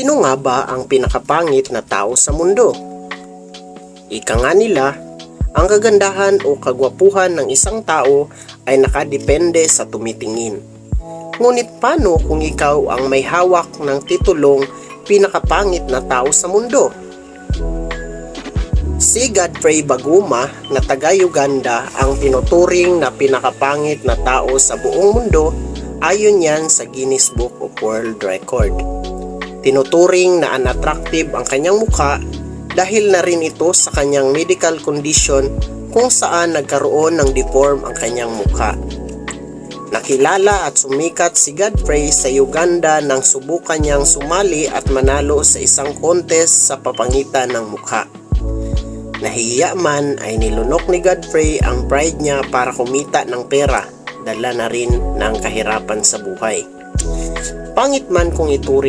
Sino nga ba ang pinakapangit na tao sa mundo? Ika nga nila, ang kagandahan o kagwapuhan ng isang tao ay nakadepende sa tumitingin. Ngunit paano kung ikaw ang may hawak ng titulong pinakapangit na tao sa mundo? Si Godfrey Baguma na taga Uganda ang tinuturing na pinakapangit na tao sa buong mundo ayon yan sa Guinness Book of World Record. Tinuturing na unattractive ang kanyang mukha dahil na rin ito sa kanyang medical condition kung saan nagkaroon ng deform ang kanyang mukha. Nakilala at sumikat si Godfrey sa Uganda nang subukan niyang sumali at manalo sa isang contest sa papangitan ng mukha. Nahiya man ay nilunok ni Godfrey ang pride niya para kumita ng pera, dala na rin ng kahirapan sa buhay. Pangit man kung ituring